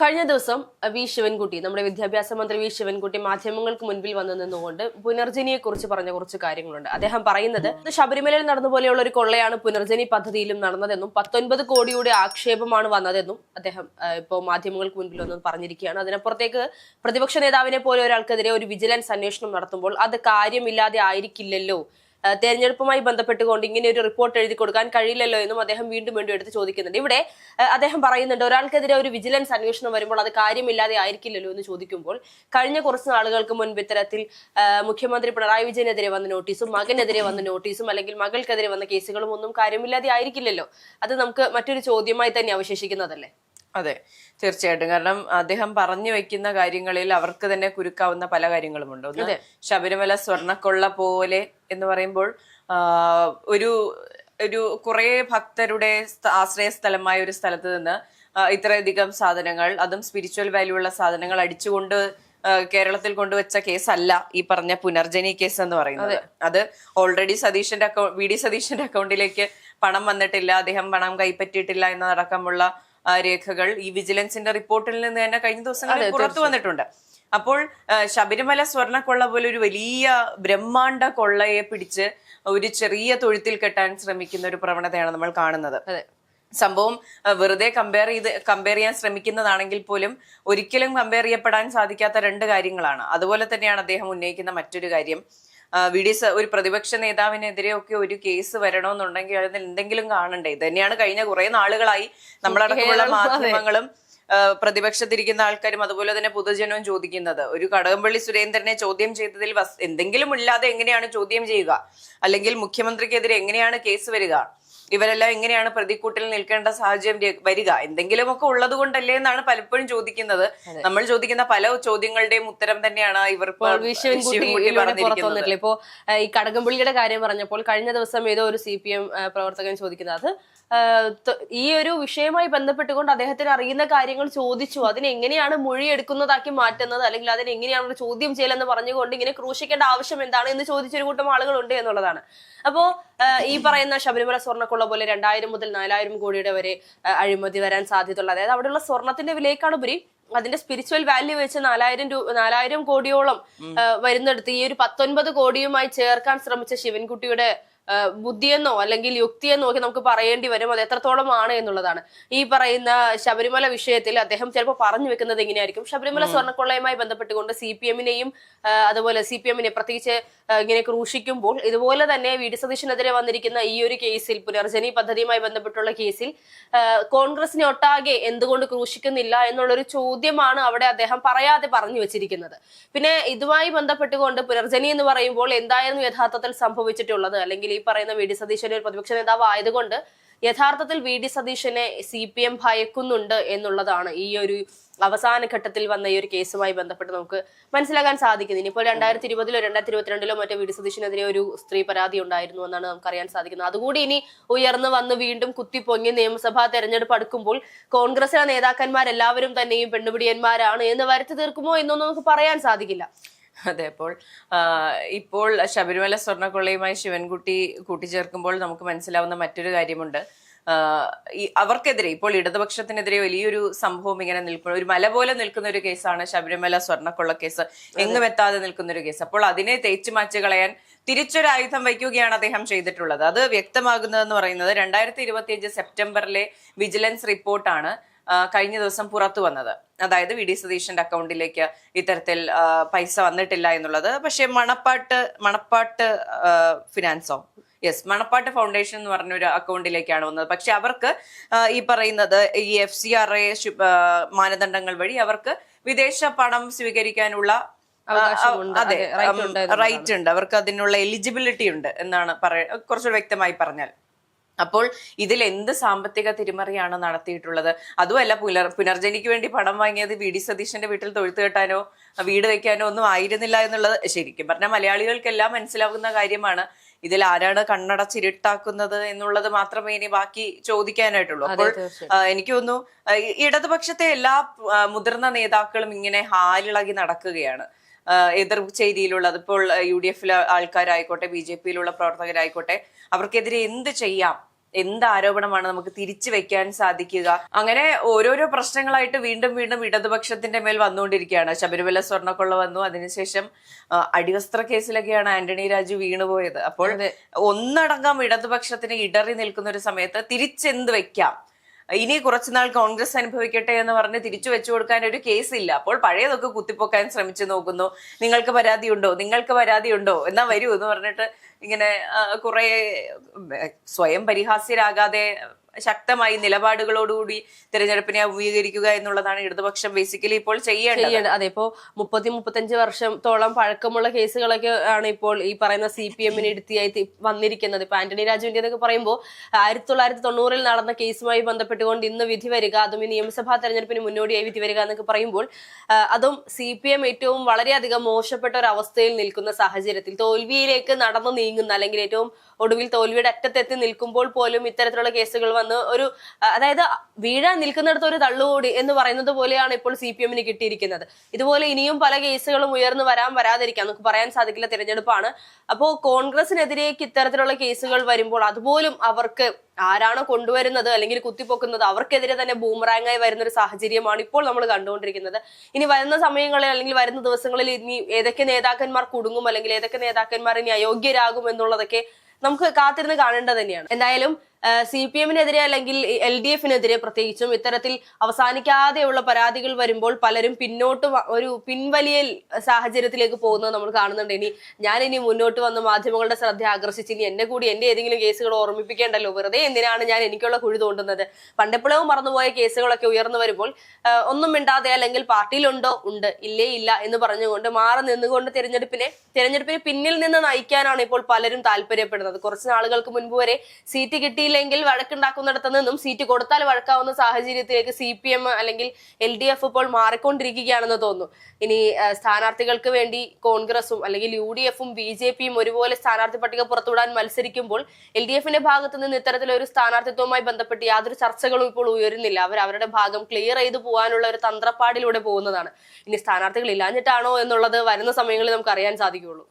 കഴിഞ്ഞ ദിവസം വി ശിവൻകുട്ടി നമ്മുടെ വിദ്യാഭ്യാസ മന്ത്രി വി ശിവൻകുട്ടി മാധ്യമങ്ങൾക്ക് മുൻപിൽ വന്നു നിന്നുകൊണ്ട് പുനർജനിയെ കുറിച്ച് പറഞ്ഞ കുറച്ച് കാര്യങ്ങളുണ്ട്. അദ്ദേഹം പറയുന്നത് ശബരിമലയിൽ നടന്ന പോലെയുള്ള ഒരു കൊള്ളയാണ് പുനർജനി പദ്ധതിയിലും നടന്നതെന്നും പത്തൊൻപത് കോടിയുടെ ആക്ഷേപമാണ് വന്നതെന്നും അദ്ദേഹം ഇപ്പോൾ മാധ്യമങ്ങൾക്ക് മുൻപിൽ വന്നു പറഞ്ഞിരിക്കുകയാണ്. അതിനപ്പുറത്തേക്ക് പ്രതിപക്ഷ നേതാവിനെ പോലെ ഒരാൾക്കെതിരെ ഒരു വിജിലൻസ് അന്വേഷണം നടത്തുമ്പോൾ അത് കാര്യമില്ലാതെ ആയിരിക്കില്ലല്ലോ തെരഞ്ഞെടുപ്പുമായി ബന്ധപ്പെട്ടുകൊണ്ട് ഇങ്ങനെ ഒരു റിപ്പോർട്ട് എഴുതി കൊടുക്കാൻ കഴിയില്ലല്ലോ എന്നും അദ്ദേഹം വീണ്ടും വീണ്ടും എടുത്ത് ചോദിക്കുന്നുണ്ട്. ഇവിടെ അദ്ദേഹം പറയുന്നുണ്ട് ഒരാൾക്കെതിരെ ഒരു വിജിലൻസ് അന്വേഷണം വരുമ്പോൾ അത് കാര്യമില്ലാതെ ആയിരിക്കില്ലല്ലോ എന്ന് ചോദിക്കുമ്പോൾ കഴിഞ്ഞ കുറച്ച് നാളുകൾക്ക് മുൻപ് ഇത്തരത്തിൽ മുഖ്യമന്ത്രി പിണറായി വിജയനെതിരെ വന്ന നോട്ടീസും മകനെതിരെ വന്ന നോട്ടീസും അല്ലെങ്കിൽ മകൾക്കെതിരെ വന്ന കേസുകളും ഒന്നും കാര്യമില്ലാതെ ആയിരിക്കില്ലല്ലോ? അത് നമുക്ക് മറ്റൊരു ചോദ്യമായി തന്നെ അവശേഷിക്കുന്നതല്ലേ? അതെ തീർച്ചയായിട്ടും. കാരണം അദ്ദേഹം പറഞ്ഞു വെക്കുന്ന കാര്യങ്ങളിൽ അവർക്ക് തന്നെ കുരുക്കാവുന്ന പല കാര്യങ്ങളുമുണ്ട്. ഒന്ന് ശബരിമല സ്വർണക്കൊള്ള പോലെ എന്ന് പറയുമ്പോൾ ഒരു ഒരു കുറെ ഭക്തരുടെ ആശ്രയ സ്ഥലമായ ഒരു സ്ഥലത്ത് നിന്ന് ഇത്രയധികം സാധനങ്ങൾ അതും സ്പിരിച്വൽ വാല്യൂ ഉള്ള സാധനങ്ങൾ അടിച്ചുകൊണ്ട് കേരളത്തിൽ കൊണ്ടുവച്ച കേസല്ല ഈ പറഞ്ഞ പുനർജനി കേസ് എന്ന് പറയുന്നത്. അത്. ഓൾറെഡി സതീഷിന്റെ അക്കൗണ്ട് വി ഡി സതീഷിന്റെ അക്കൗണ്ടിലേക്ക് പണം വന്നിട്ടില്ല അദ്ദേഹം പണം കൈപ്പറ്റിയിട്ടില്ല എന്നതടക്കമുള്ള രേഖകൾ ഈ വിജിലൻസിന്റെ റിപ്പോർട്ടിൽ നിന്ന് തന്നെ കഴിഞ്ഞ ദിവസങ്ങളിൽ പുറത്തു വന്നിട്ടുണ്ട്. അപ്പോൾ ശബരിമല സ്വർണക്കൊള്ള പോലെ ഒരു വലിയ ബ്രഹ്മാണ്ട കൊള്ളയെ പിടിച്ച് ഒരു ചെറിയ തൊഴുത്തിൽ കെട്ടാൻ ശ്രമിക്കുന്ന ഒരു പ്രവണതയാണ് നമ്മൾ കാണുന്നത്. സംഭവം വെറുതെ കമ്പയർ ചെയ്ത് കമ്പയർ ചെയ്യാൻ ശ്രമിക്കുന്നതാണെങ്കിൽ പോലും ഒരിക്കലും കമ്പയർ ചെയ്യപ്പെടാൻ സാധിക്കാത്ത രണ്ട് കാര്യങ്ങളാണ്. അതുപോലെ തന്നെയാണ് അദ്ദേഹം ഉന്നയിക്കുന്ന മറ്റൊരു കാര്യം. വി ഡി ഒരു പ്രതിപക്ഷ നേതാവിനെതിരെയൊക്കെ ഒരു കേസ് വരണമെന്നുണ്ടെങ്കിൽ അതിൽ എന്തെങ്കിലും കാണണ്ടേ? ഇത് തന്നെയാണ് കഴിഞ്ഞ കുറെ നാളുകളായി നമ്മളടക്കമുള്ള മാധ്യമങ്ങളും പ്രതിപക്ഷത്തിരിക്കുന്ന ആൾക്കാരും അതുപോലെ തന്നെ പൊതുജനവും ചോദിക്കുന്നത്. ഒരു കടകംപള്ളി സുരേന്ദ്രനെ ചോദ്യം ചെയ്തതിൽ എന്തെങ്കിലും ഇല്ലാതെ എങ്ങനെയാണ് ചോദ്യം ചെയ്യുക? അല്ലെങ്കിൽ മുഖ്യമന്ത്രിക്കെതിരെ എങ്ങനെയാണ് കേസ് വരിക? ഇവരെല്ലാം എങ്ങനെയാണ് പ്രതിക്കൂട്ടിൽ നിൽക്കേണ്ട സാഹചര്യം വരിക? എന്തെങ്കിലുമൊക്കെ ഉള്ളത് കൊണ്ടല്ലേ എന്നാണ് പലപ്പോഴും ചോദിക്കുന്നത്. നമ്മൾ ചോദിക്കുന്ന പല ചോദ്യങ്ങളുടെയും ഉത്തരം തന്നെയാണ് ഇവർ ഇപ്പോ ഈ കടകംപള്ളിയുടെ കാര്യം പറഞ്ഞപ്പോൾ കഴിഞ്ഞ ദിവസം ഏതോ ഒരു സി പി എം പ്രവർത്തകൻ ചോദിക്കുന്നത്. ഈ ഒരു വിഷയവുമായി ബന്ധപ്പെട്ടുകൊണ്ട് അദ്ദേഹത്തിന് അറിയുന്ന കാര്യങ്ങൾ ചോദിച്ചു. അതിനെ എങ്ങനെയാണ് മൊഴി എടുക്കുന്നതാക്കി മാറ്റുന്നത്? അല്ലെങ്കിൽ അതിനെ എങ്ങനെയാണ് ഒരു ചോദ്യം ചെയ്യലെന്ന് പറഞ്ഞുകൊണ്ട് ഇങ്ങനെ ക്രൂശിക്കേണ്ട ആവശ്യം എന്താണ് എന്ന് ചോദിച്ചൊരു കൂട്ടം ആളുകളുണ്ട് എന്നുള്ളതാണ്. അപ്പോ ഈ പറയുന്ന ശബരിമല സ്വർണക്കുള്ള പോലെ രണ്ടായിരം മുതൽ നാലായിരം കോടിയുടെ വരെ അഴിമതി വരാൻ സാധ്യതയുള്ള അതായത് അവിടെയുള്ള സ്വർണത്തിന്റെ വിലയേക്കാൾ ഉപരി അതിന്റെ സ്പിരിച്വൽ വാല്യൂ വെച്ച് നാലായിരം രൂപ നാലായിരം കോടിയോളം വരുന്നെടുത്ത് ഈ ഒരു പത്തൊൻപത് കോടിയുമായി ചേർക്കാൻ ശ്രമിച്ച ശിവൻകുട്ടിയുടെ ബുദ്ധിയെന്നോ അല്ലെങ്കിൽ യുക്തിയെന്നോ ഒക്കെ നമുക്ക് പറയേണ്ടി വരും. അത് എത്രത്തോളം ആണ് എന്നുള്ളതാണ്. ഈ പറയുന്ന ശബരിമല വിഷയത്തിൽ അദ്ദേഹം ചിലപ്പോൾ പറഞ്ഞു വെക്കുന്നത് എങ്ങനെയായിരിക്കും ശബരിമല സ്വർണക്കൊള്ളയുമായി ബന്ധപ്പെട്ടുകൊണ്ട് സി പി എമ്മിനെയും അതുപോലെ സി പി എമ്മിനെ പ്രത്യേകിച്ച് ഇങ്ങനെ ക്രൂശിക്കുമ്പോൾ ഇതുപോലെ തന്നെ വി ഡി സതീശനെതിരെ വന്നിരിക്കുന്ന ഈ ഒരു കേസിൽ പുനർജനി പദ്ധതിയുമായി ബന്ധപ്പെട്ടുള്ള കേസിൽ കോൺഗ്രസിനെ ഒട്ടാകെ എന്തുകൊണ്ട് ക്രൂശിക്കുന്നില്ല എന്നുള്ളൊരു ചോദ്യമാണ് അവിടെ അദ്ദേഹം പറയാതെ പറഞ്ഞു വെച്ചിരിക്കുന്നത്. പിന്നെ ഇതുമായി ബന്ധപ്പെട്ടുകൊണ്ട് പുനർജനി എന്ന് പറയുമ്പോൾ എന്തായിരുന്നു യഥാർത്ഥത്തിൽ സംഭവിച്ചിട്ടുള്ളത്? അല്ലെങ്കിൽ ഈ പറയുന്ന വി ഡി സതീശൻ ഒരു പ്രതിപക്ഷ നേതാവ് ആയതുകൊണ്ട് യഥാർത്ഥത്തിൽ വി ഡി സതീശനെ സി പി എം ഭയക്കുന്നുണ്ട് എന്നുള്ളതാണ് ഈ ഒരു അവസാന ഘട്ടത്തിൽ വന്ന ഈ ഒരു കേസുമായി ബന്ധപ്പെട്ട് നമുക്ക് മനസ്സിലാക്കാൻ സാധിക്കുന്നത്. ഇനിയിപ്പോൾ രണ്ടായിരത്തി ഇരുപതിലോ രണ്ടായിരത്തി ഇരുപത്തിരണ്ടിലോ മറ്റോ വി ഡി സതീശനെതിരെ ഒരു സ്ത്രീ പരാതി ഉണ്ടായിരുന്നു എന്നാണ് നമുക്ക് അറിയാൻ സാധിക്കുന്നത്. അതുകൂടി ഇനി ഉയർന്നു വന്ന് വീണ്ടും കുത്തിപ്പൊങ്ങി നിയമസഭാ തെരഞ്ഞെടുപ്പ് അടുക്കുമ്പോൾ കോൺഗ്രസിലെ നേതാക്കന്മാരെല്ലാവരും തന്നെയും പെണ്ണുപിടിയന്മാരാണ് എന്ന് വരുത്തി തീർക്കുമോ എന്നൊന്നും നമുക്ക് പറയാൻ സാധിക്കില്ല. അതെ അപ്പോൾ ഇപ്പോൾ ശബരിമല സ്വർണക്കൊള്ളയുമായി ശിവൻകുട്ടി കൂട്ടിച്ചേർക്കുമ്പോൾ നമുക്ക് മനസ്സിലാവുന്ന മറ്റൊരു കാര്യമുണ്ട്. അവർക്കെതിരെ ഇപ്പോൾ ഇടതുപക്ഷത്തിനെതിരെ വലിയൊരു സംഭവം ഇങ്ങനെ നിൽക്കുന്ന ഒരു മല പോലെ നിൽക്കുന്ന ഒരു കേസാണ് ശബരിമല സ്വർണക്കൊള്ള കേസ്. എങ്ങും എത്താതെ നിൽക്കുന്ന ഒരു കേസ്. അപ്പോൾ അതിനെ തേച്ചു മാച്ചു കളയാൻ തിരിച്ചൊരു ആയുധം വയ്ക്കുകയാണ് അദ്ദേഹം ചെയ്തിട്ടുള്ളത്. അത് വ്യക്തമാകുന്നതെന്ന് പറയുന്നത് രണ്ടായിരത്തി ഇരുപത്തിയഞ്ച് സെപ്റ്റംബറിലെ വിജിലൻസ് റിപ്പോർട്ടാണ്. കഴിഞ്ഞ ദിവസം പുറത്തു വന്നത്. അതായത് വി ഡി സതീശന്റെ അക്കൗണ്ടിലേക്ക് ഇത്തരത്തിൽ പൈസ വന്നിട്ടില്ല എന്നുള്ളത്. പക്ഷേ മണപ്പാട്ട് മണപ്പാട്ട് ഫിനാൻസോ യെസ് മണപ്പാട്ട് ഫൗണ്ടേഷൻ എന്ന് പറഞ്ഞൊരു അക്കൗണ്ടിലേക്കാണ് വന്നത്. പക്ഷെ അവർക്ക് ഈ പറയുന്നത് ഈ എഫ് സി ആർ എ മാനദണ്ഡങ്ങൾ വഴി അവർക്ക് വിദേശ പണം സ്വീകരിക്കാനുള്ള അതെ. റൈറ്റ് ഉണ്ട്. അവർക്ക് അതിനുള്ള എലിജിബിലിറ്റി ഉണ്ട് എന്നാണ് പറയ കുറച്ചുകൂടി വ്യക്തമായി പറഞ്ഞാൽ. അപ്പോൾ ഇതിൽ എന്ത് സാമ്പത്തിക തിരിമറിയാണ് നടത്തിയിട്ടുള്ളത്? അതുമല്ല പുനർ പുനർജനിക്ക് വേണ്ടി പണം വാങ്ങിയത് വി. ഡി. സതീശന്റെ വീട്ടിൽ തൊഴുത്ത് കെട്ടാനോ വീട് വെക്കാനോ ഒന്നും ആയിരുന്നില്ല എന്നുള്ളത് ശരിക്കും പറഞ്ഞാൽ മലയാളികൾക്കെല്ലാം മനസ്സിലാകുന്ന കാര്യമാണ്. ഇതിൽ ആരാണ് കണ്ണടച്ചിരുട്ടാക്കുന്നത് എന്നുള്ളത് മാത്രമേ ഇനി ബാക്കി ചോദിക്കാനായിട്ടുള്ളൂ. അപ്പോൾ എനിക്ക് തോന്നുന്നു ഇടതുപക്ഷത്തെ എല്ലാ മുതിർന്ന നേതാക്കളും ഇങ്ങനെ ഹാലിളകി നടക്കുകയാണ്. എതിർ ചെയ്തിയിലുള്ള അതിപ്പോൾ യു ഡി എഫിലെ ആൾക്കാരായിക്കോട്ടെ ബി ജെ പിയിലുള്ള പ്രവർത്തകരായിക്കോട്ടെ അവർക്കെതിരെ എന്ത് ചെയ്യാം? എന്ത് ആരോപണമാണ് നമുക്ക് തിരിച്ചു വെക്കാൻ സാധിക്കുക? അങ്ങനെ ഓരോരോ പ്രശ്നങ്ങളായിട്ട് വീണ്ടും വീണ്ടും ഇടതുപക്ഷത്തിന്റെ മേൽ വന്നുകൊണ്ടിരിക്കുകയാണ്. ശബരിമല സ്വർണക്കൊള്ള വന്നു. അതിനുശേഷം അടിവസ്ത്ര കേസിലൊക്കെയാണ് ആന്റണി രാജു വീണുപോയത്. അപ്പോൾ ഒന്നടങ്കം ഇടതുപക്ഷത്തിന് ഇടറി നിൽക്കുന്ന ഒരു സമയത്ത് തിരിച്ചെന്ത് വെക്കാം? ഇനി കുറച്ചുനാൾ കോൺഗ്രസ് അനുഭവിക്കട്ടെ എന്ന് പറഞ്ഞ് തിരിച്ചു വെച്ചു കൊടുക്കാൻ ഒരു കേസ് ഇല്ല. അപ്പോൾ പഴയതൊക്കെ കുത്തിപ്പൊക്കാൻ ശ്രമിച്ചു നോക്കുന്നു. നിങ്ങൾക്ക് പരാതിയുണ്ടോ? നിങ്ങൾക്ക് പരാതിയുണ്ടോ? എന്നാ വരൂ എന്ന് പറഞ്ഞിട്ട് ഇങ്ങനെ കുറെ സ്വയം പരിഹാസ്യരാകാതെ ശക്തമായി നിലപാടുകളോടുകൂടി തെരഞ്ഞെടുപ്പിനെ അഭിമുഖീകരിക്കുക എന്നുള്ളതാണ് ഇടതുപക്ഷം ബേസിക്കലി ഇപ്പോൾ ചെയ്യേണ്ടത്. അതെ ഇപ്പോ മുപ്പത്തി മുപ്പത്തഞ്ച് വർഷത്തോളം പഴക്കമുള്ള കേസുകളൊക്കെ ആണ് ഇപ്പോൾ ഈ പറയുന്ന സി പി എമ്മിന് എടുത്തിയായി വന്നിരിക്കുന്നത്. ഇപ്പൊ ആന്റണി രാജുവിന്റെ എന്നൊക്കെ പറയുമ്പോൾ ആയിരത്തി തൊള്ളായിരത്തി തൊണ്ണൂറിൽ നടന്ന കേസുമായി ബന്ധപ്പെട്ടുകൊണ്ട് ഇന്ന് വിധി വരിക അതും ഈ നിയമസഭാ തെരഞ്ഞെടുപ്പിന് മുന്നോടിയായി വിധി വരിക എന്നൊക്കെ പറയുമ്പോൾ അതും സി പി എം ഏറ്റവും വളരെയധികം മോശപ്പെട്ട ഒരു അവസ്ഥയിൽ നിൽക്കുന്ന സാഹചര്യത്തിൽ തോൽവിയിലേക്ക് നടന്നു നീങ്ങുന്ന അല്ലെങ്കിൽ ഏറ്റവും ഒടുവിൽ തോൽവിയുടെ അറ്റത്തെത്തി നിൽക്കുമ്പോൾ പോലും ഇത്തരത്തിലുള്ള കേസുകൾ വന്ന് ഒരു അതായത് വീഴാൻ നിൽക്കുന്നിടത്ത് ഒരു തള്ളുകൂടി എന്ന് പറയുന്നത് പോലെയാണ് ഇപ്പോൾ സി പി എമ്മിന് കിട്ടിയിരിക്കുന്നത്. ഇതുപോലെ ഇനിയും പല കേസുകളും ഉയർന്നു വരാൻ വരാതിരിക്കാം. നമുക്ക് പറയാൻ സാധിക്കില്ല തിരഞ്ഞെടുപ്പാണ്. അപ്പോൾ കോൺഗ്രസിനെതിരേക്ക് ഇത്തരത്തിലുള്ള കേസുകൾ വരുമ്പോൾ അതുപോലും അവർക്ക് ആരാണോ കൊണ്ടുവരുന്നത് അല്ലെങ്കിൽ കുത്തിപ്പൊക്കുന്നത് അവർക്കെതിരെ തന്നെ ബൂമറാങ്ങായി വരുന്ന ഒരു സാഹചര്യമാണ് ഇപ്പോൾ നമ്മൾ കണ്ടുകൊണ്ടിരിക്കുന്നത്. ഇനി വരുന്ന സമയങ്ങളിൽ അല്ലെങ്കിൽ വരുന്ന ദിവസങ്ങളിൽ ഇനി ഏതൊക്കെ നേതാക്കന്മാർ കുടുങ്ങും അല്ലെങ്കിൽ ഏതൊക്കെ നേതാക്കന്മാർ ഇനി അയോഗ്യരാകും എന്നുള്ളതൊക്കെ നമുക്ക് കാത്തിരുന്ന് കാണേണ്ടത് തന്നെയാണ്. എന്തായാലും സി പി എമ്മിനെതിരെ അല്ലെങ്കിൽ എൽ ഡി എഫിനെതിരെ പ്രത്യേകിച്ചും ഇത്തരത്തിൽ അവസാനിക്കാതെയുള്ള പരാതികൾ വരുമ്പോൾ പലരും പിന്നോട്ട് ഒരു പിൻവലിയൽ സാഹചര്യത്തിലേക്ക് പോകുന്നത് നമ്മൾ കാണുന്നുണ്ട്. ഇനി ഞാൻ ഇനി മുന്നോട്ട് വന്ന് മാധ്യമങ്ങളുടെ ശ്രദ്ധ ആകർഷിച്ച് ഇനി എന്നെ കൂടി എന്റെ ഏതെങ്കിലും കേസുകൾ ഓർമ്മിപ്പിക്കേണ്ടല്ലോ. വെറുതെ എന്തിനാണ് ഞാൻ എനിക്കുള്ള കുഴി തോണ്ടുന്നത്? പണ്ടെപ്പോഴും മറന്നുപോയ കേസുകളൊക്കെ ഉയർന്നു വരുമ്പോൾ ഒന്നും മിണ്ടാതെ അല്ലെങ്കിൽ പാർട്ടിയിലുണ്ടോ? ഉണ്ട്. ഇല്ലേ ഇല്ല എന്ന് പറഞ്ഞുകൊണ്ട് മാറി നിന്നുകൊണ്ട് തിരഞ്ഞെടുപ്പിനെ തിരഞ്ഞെടുപ്പിന് പിന്നിൽ നിന്ന് നയിക്കാനാണ് ഇപ്പോൾ പലരും താല്പര്യപ്പെടുന്നത്. കുറച്ച് നാളുകൾക്ക് മുൻപ് വരെ സീറ്റ് കിട്ടിയില്ലെങ്കിൽ വഴക്കുണ്ടാക്കുന്നിടത്ത് നിന്നും സീറ്റ് കൊടുത്താൽ വഴക്കാവുന്ന സാഹചര്യത്തിലേക്ക് സി പി എം അല്ലെങ്കിൽ എൽ ഡി എഫ് ഇപ്പോൾ മാറിക്കൊണ്ടിരിക്കുകയാണെന്ന് തോന്നുന്നു. ഇനി സ്ഥാനാർത്ഥികൾക്ക് വേണ്ടി കോൺഗ്രസും അല്ലെങ്കിൽ യു ഡി എഫും ബി ജെ പിയും ഒരുപോലെ സ്ഥാനാർത്ഥി പട്ടിക പുറത്തുവിടാൻ മത്സരിക്കുമ്പോൾ എൽ ഡി എഫിന്റെ ഭാഗത്ത് നിന്ന് ഇത്തരത്തിലൊരു സ്ഥാനാർത്ഥിത്വവുമായി ബന്ധപ്പെട്ട് യാതൊരു ചർച്ചകളും ഇപ്പോൾ ഉയരുന്നില്ല. അവർ അവരുടെ ഭാഗം ക്ലിയർ ചെയ്ത് പോകാനുള്ള ഒരു തന്ത്രപ്പാടിലൂടെ പോകുന്നതാണ്. ഇനി സ്ഥാനാർത്ഥികൾ ഇല്ലാഞ്ഞിട്ടാണോ എന്നുള്ളത് വരുന്ന സമയങ്ങളിൽ നമുക്ക് അറിയാൻ സാധിക്കുകയുള്ളൂ.